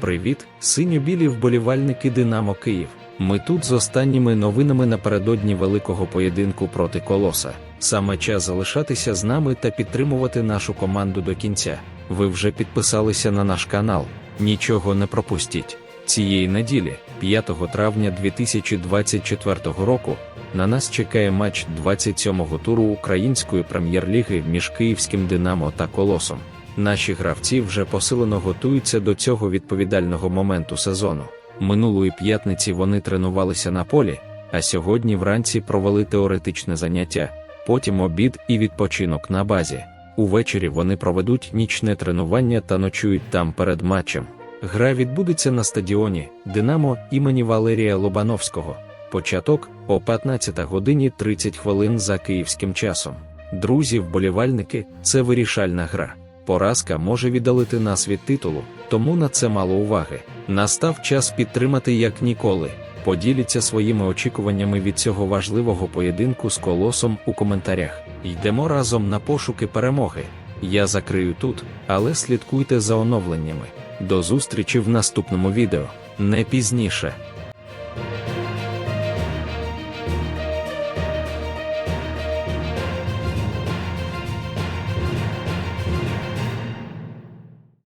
Привіт, синьо-білі вболівальники Динамо Київ. Ми тут з останніми новинами напередодні великого поєдинку проти колоса. Саме час залишатися з нами та підтримувати нашу команду до кінця. Ви вже підписалися на наш канал. Нічого не пропустіть. Цієї неділі, 5 травня 2024 року, на нас чекає матч 27-го туру Української прем'єр-ліги між Київським Динамо та Колосом. Наші гравці вже посилено готуються до цього відповідального моменту сезону. Минулої п'ятниці вони тренувалися на полі, а сьогодні вранці провели теоретичне заняття, потім обід і відпочинок на базі. Увечері вони проведуть нічне тренування та ночують там перед матчем. Гра відбудеться на стадіоні Динамо імені Валерія Лобановського. Початок о 15 годині 30 хвилин за київським часом. Друзі, вболівальники, це вирішальна гра. Поразка може віддалити нас від титулу, тому на це мало уваги. Настав час підтримати як ніколи. Поділіться своїми очікуваннями від цього важливого поєдинку з колосом у коментарях. Йдемо разом на пошуки перемоги. Я закрию тут, але слідкуйте за оновленнями. До зустрічі в наступному відео. Не пізніше.